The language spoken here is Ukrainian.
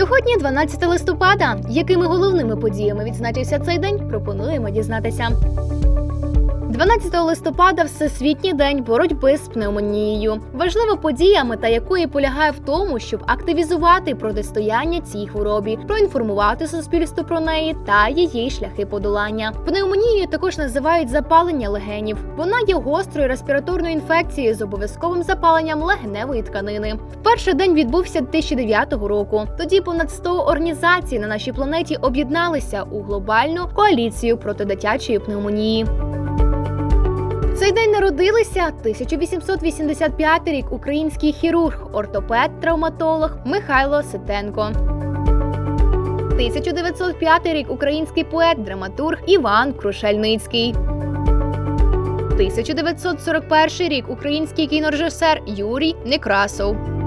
Сьогодні 12 листопада. Якими головними подіями відзначився цей день? Пропонуємо дізнатися. 12 листопада Всесвітній день боротьби з пневмонією. Важлива подія, мета якої полягає в тому, щоб активізувати протистояння цій хворобі, проінформувати суспільство про неї та її шляхи подолання. Пневмонією також називають запалення легенів. Вона є гострою респіраторною інфекцією з обов'язковим запаленням легеневої тканини. Перший день відбувся 2009 року. Тоді понад 100 організацій на нашій планеті об'єдналися у глобальну коаліцію проти дитячої пневмонії. Цей день народилися 1885 рік український хірург, ортопед, травматолог Михайло Ситенко. 1905 рік український поет, драматург Іван Крушельницький. 1941 рік український кінорежисер Юрій Некрасов.